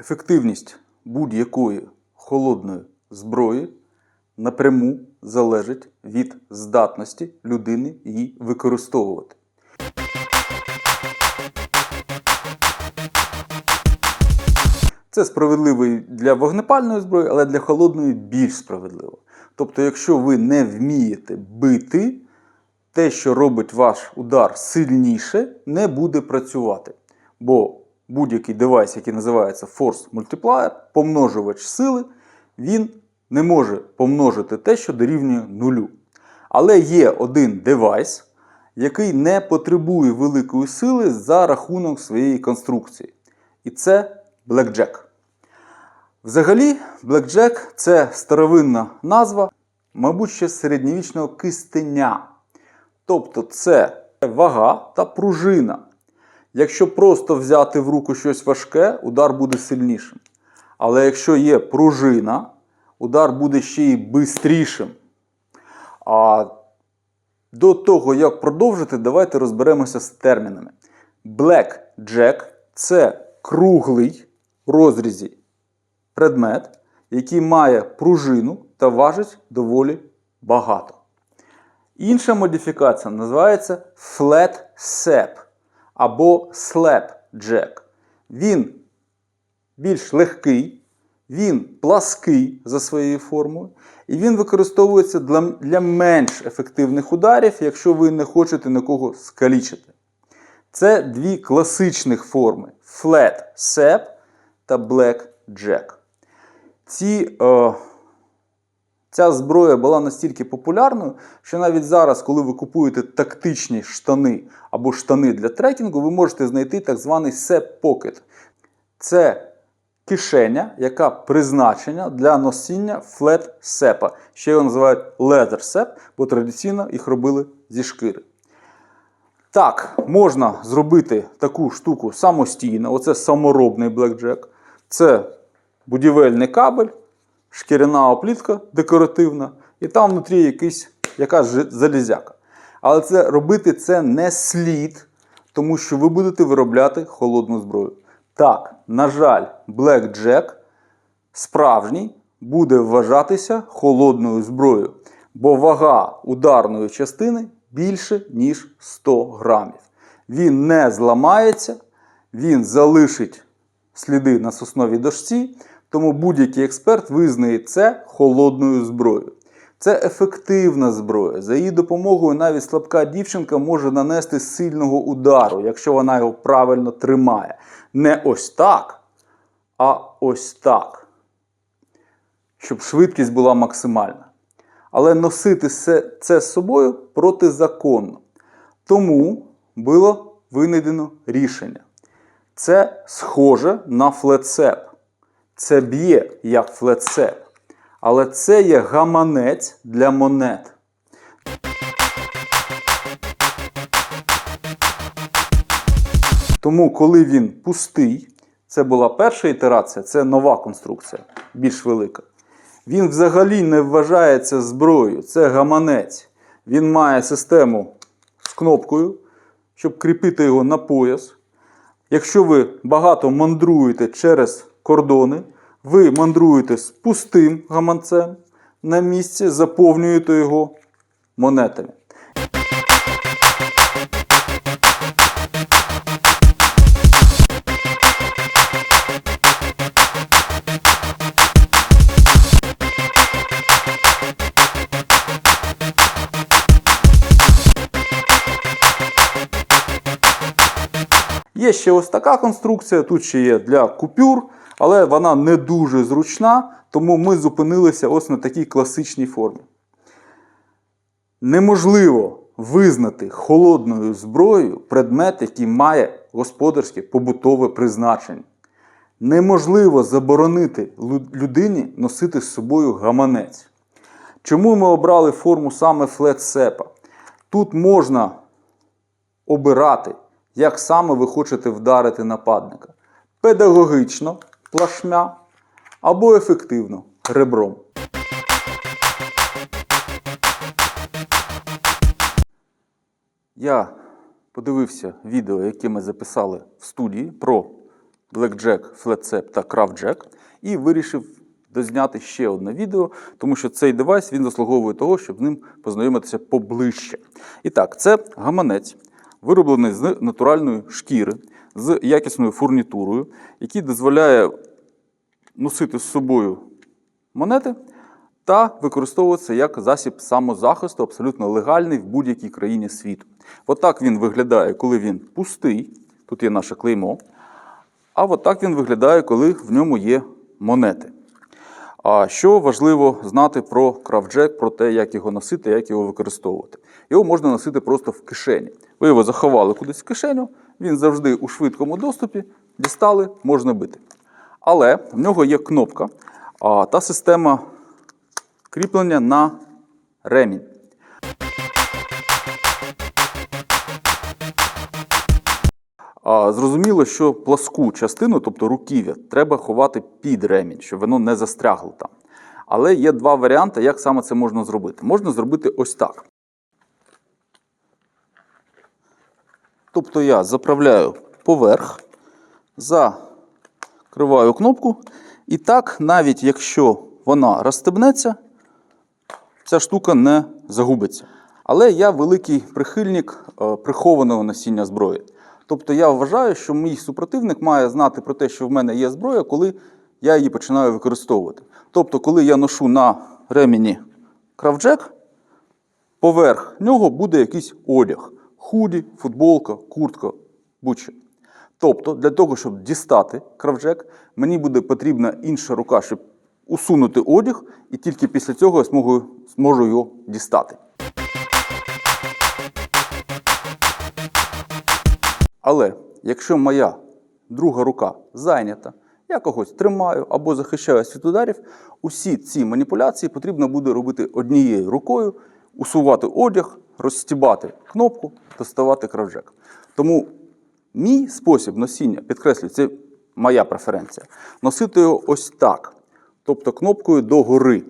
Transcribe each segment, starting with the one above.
Ефективність будь-якої холодної зброї напряму залежить від здатності людини її використовувати. Це справедливо для вогнепальної зброї, але для холодної більш справедливо. Тобто, якщо ви не вмієте бити, те, що робить ваш удар сильніше, не буде працювати. Бо будь-який девайс, який називається Force Multiplier, помножувач сили, він не може помножити те, що дорівнює нулю. Але є один девайс, який не потребує великої сили за рахунок своєї конструкції. І це Blackjack. Взагалі, Blackjack – це старовинна назва, мабуть, ще середньовічного кистеня. Тобто це вага та пружина. Якщо просто взяти в руку щось важке, удар буде сильнішим. Але якщо є пружина, удар буде ще й бистрішим. А до того, як продовжити, давайте розберемося з термінами. Blackjack – це круглий розрізі предмет, який має пружину та важить доволі багато. Інша модифікація називається Flat Sap або Slapjack. Він більш легкий, він плаский за своєю формою, і він використовується для, для менш ефективних ударів, якщо ви не хочете нікого скалічити. Це дві класичних форми Flat Sap та Blackjack. Ці, е, ця зброя була настільки популярною, що навіть зараз, коли ви купуєте тактичні штани або штани для трекінгу, ви можете знайти так званий Sep Pocket. Це кишеня, яка призначена для носіння флет сепа. Ще його називають leather sep, бо традиційно їх робили зі шкіри. Так, можна зробити таку штуку самостійно. Оце саморобний блекджек. Це будівельний кабель, шкіряна оплітка декоративна, і там внутрі якийсь, якась залізяка. Але це робити це не слід, тому що ви будете виробляти холодну зброю. Так, на жаль, Blackjack справжній буде вважатися холодною зброєю, бо вага ударної частини більше, ніж 100 грамів. Він не зламається, він залишить сліди на сосновій дошці, тому будь-який експерт визнає це холодною зброєю. Це ефективна зброя. За її допомогою навіть слабка дівчинка може нанести сильного удару, якщо вона його правильно тримає. Не ось так, а ось так. Щоб швидкість була максимальна. Але носити це, з собою протизаконно. Тому було винайдено рішення. Це схоже на флетсеп. Це б'є як флетсеп. Але це є гаманець для монет. Тому, коли він пустий, це була перша ітерація, це нова конструкція, більш велика. Він взагалі не вважається зброєю, це гаманець. Він має систему з кнопкою, щоб кріпити його на пояс. Якщо ви багато мандруєте через кордони, ви мандруєте з пустим гаманцем на місці, заповнюєте його монетами. Є ще ось така конструкція, тут ще є для купюр, але вона не дуже зручна, тому ми зупинилися ось на такій класичній формі. Неможливо визнати холодною зброєю предмет, який має господарське побутове призначення. Неможливо заборонити людині носити з собою гаманець. Чому ми обрали форму саме флетсепа? Тут можна обирати, як саме ви хочете вдарити нападника. Педагогічно плашмя або ефективно ребром. Я подивився відео, яке ми записали в студії про Blackjack, Flatcep та Craftjack і вирішив дозняти ще одне відео, тому що цей девайс він заслуговує того, щоб з ним познайомитися поближче. І так, це гаманець, вироблений з натуральної шкіри, з якісною фурнітурою, який дозволяє носити з собою монети та використовуватися як засіб самозахисту, абсолютно легальний в будь-якій країні світу. Отак він виглядає, коли він пустий. Тут є наше клеймо. А от так він виглядає, коли в ньому є монети. А що важливо знати про крафтджек, про те, як його носити, як його використовувати. Його можна носити просто в кишені. Ви його заховали кудись в кишеню, він завжди у швидкому доступі, дістали, можна бити. Але в нього є кнопка та система кріплення на ремінь. Зрозуміло, що пласку частину, тобто руків'я, треба ховати під ремінь, щоб воно не застрягло там. Але є два варіанти, як саме це можна зробити. Можна зробити ось так. Тобто я заправляю поверх, закриваю кнопку, і так, навіть якщо вона розстебнеться, ця штука не загубиться. Але я великий прихильник е, прихованого носіння зброї. Тобто я вважаю, що мій супротивник має знати про те, що в мене є зброя, коли я її починаю використовувати. Тобто, коли я ношу на ремені крафтджек, поверх нього буде якийсь одяг: худі, футболка, куртка, будь-що. Тобто, для того, щоб дістати крафтджек, мені буде потрібна інша рука, щоб усунути одяг, і тільки після цього я зможу, зможу його дістати. Але якщо моя друга рука зайнята, я когось тримаю або захищаюсь від ударів, усі ці маніпуляції потрібно буде робити однією рукою, усувати одяг, розстібати кнопку, доставати кравжек. Тому мій спосіб носіння, підкреслюю, це моя преференція, носити його ось так, тобто кнопкою догори.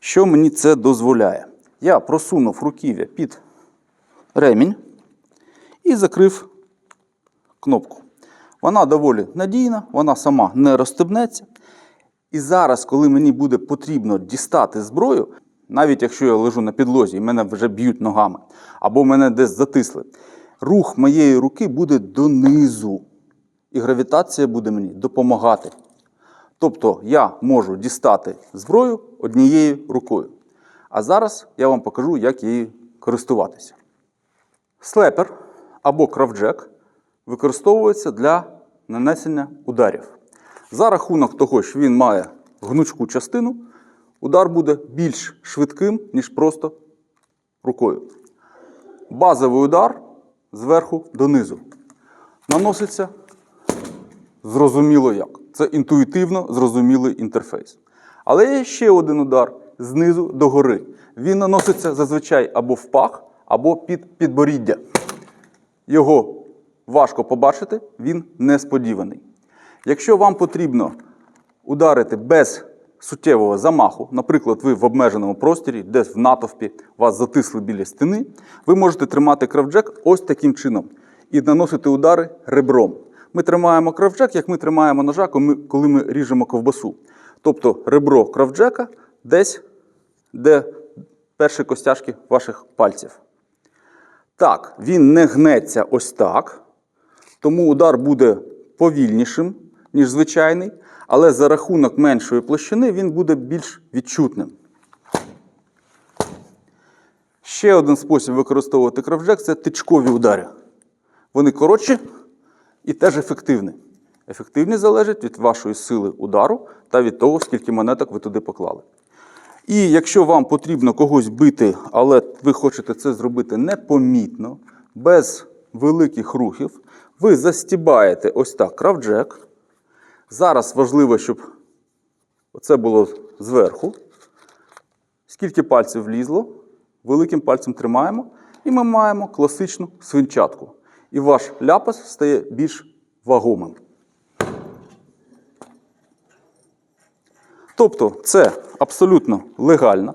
Що мені це дозволяє? Я просунув руків'я під ремінь і закрив кнопку. Вона доволі надійна, вона сама не розстебнеться. І зараз, коли мені буде потрібно дістати зброю, навіть якщо я лежу на підлозі і мене вже б'ють ногами, або мене десь затисли, рух моєї руки буде донизу. І гравітація буде мені допомагати. Тобто я можу дістати зброю однією рукою. А зараз я вам покажу, як її користуватися. Слепер або крафтджек використовується для нанесення ударів. За рахунок того, що він має гнучку частину, удар буде більш швидким, ніж просто рукою. Базовий удар зверху донизу. Наноситься зрозуміло як. Це інтуїтивно зрозумілий інтерфейс. Але є ще один удар знизу до гори. Він наноситься зазвичай або в пах, або під підборіддя. Його важко побачити, він несподіваний. Якщо вам потрібно ударити без суттєвого замаху, наприклад, ви в обмеженому просторі, десь в натовпі вас затисли біля стіни, ви можете тримати кравджек ось таким чином і наносити удари ребром. Ми тримаємо кравджек, як ми тримаємо ножа, коли ми- ріжемо ковбасу. Тобто ребро кравджека десь, де перші костяшки ваших пальців. Так, він не гнеться ось так, тому удар буде повільнішим, ніж звичайний, але за рахунок меншої площини він буде більш відчутним. Ще один спосіб використовувати крафтджек – це тичкові удари. Вони коротші і теж ефективні. Ефективність залежить від вашої сили удару та від того, скільки монеток ви туди поклали. І якщо вам потрібно когось бити, але ви хочете це зробити непомітно, без великих рухів, ви застібаєте ось так крафтджек. Зараз важливо, щоб це було зверху. Скільки пальців влізло, великим пальцем тримаємо, і ми маємо класичну свинчатку. І ваш ляпас стає більш вагомим. Тобто це абсолютно легальна,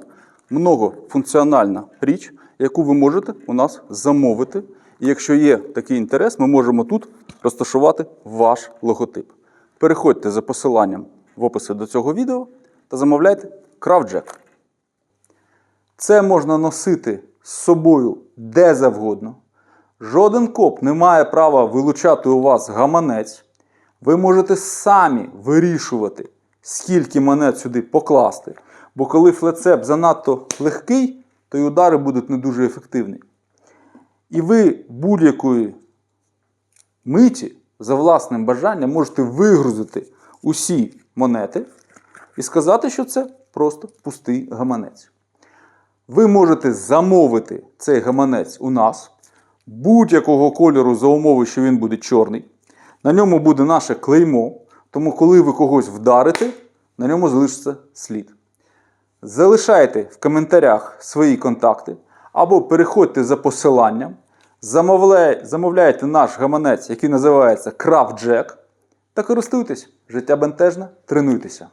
многофункціональна річ, яку ви можете у нас замовити. І якщо є такий інтерес, ми можемо тут розташувати ваш логотип. Переходьте за посиланням в описі до цього відео та замовляйте крафтджек. Це можна носити з собою де завгодно. Жоден коп не має права вилучати у вас гаманець. Ви можете самі вирішувати, скільки монет сюди покласти. Бо коли флецеп занадто легкий, то й удари будуть не дуже ефективні. І ви будь-якої миті за власним бажанням можете вигрузити усі монети і сказати, що це просто пустий гаманець. Ви можете замовити цей гаманець у нас будь-якого кольору за умови, що він буде чорний. На ньому буде наше клеймо, тому коли ви когось вдарите, на ньому залишиться слід. Залишайте в коментарях свої контакти або переходьте за посиланням, замовляй- замовляйте наш гаманець, який називається Крафт Джек, та користуйтесь. Життя бентежне, тренуйтеся.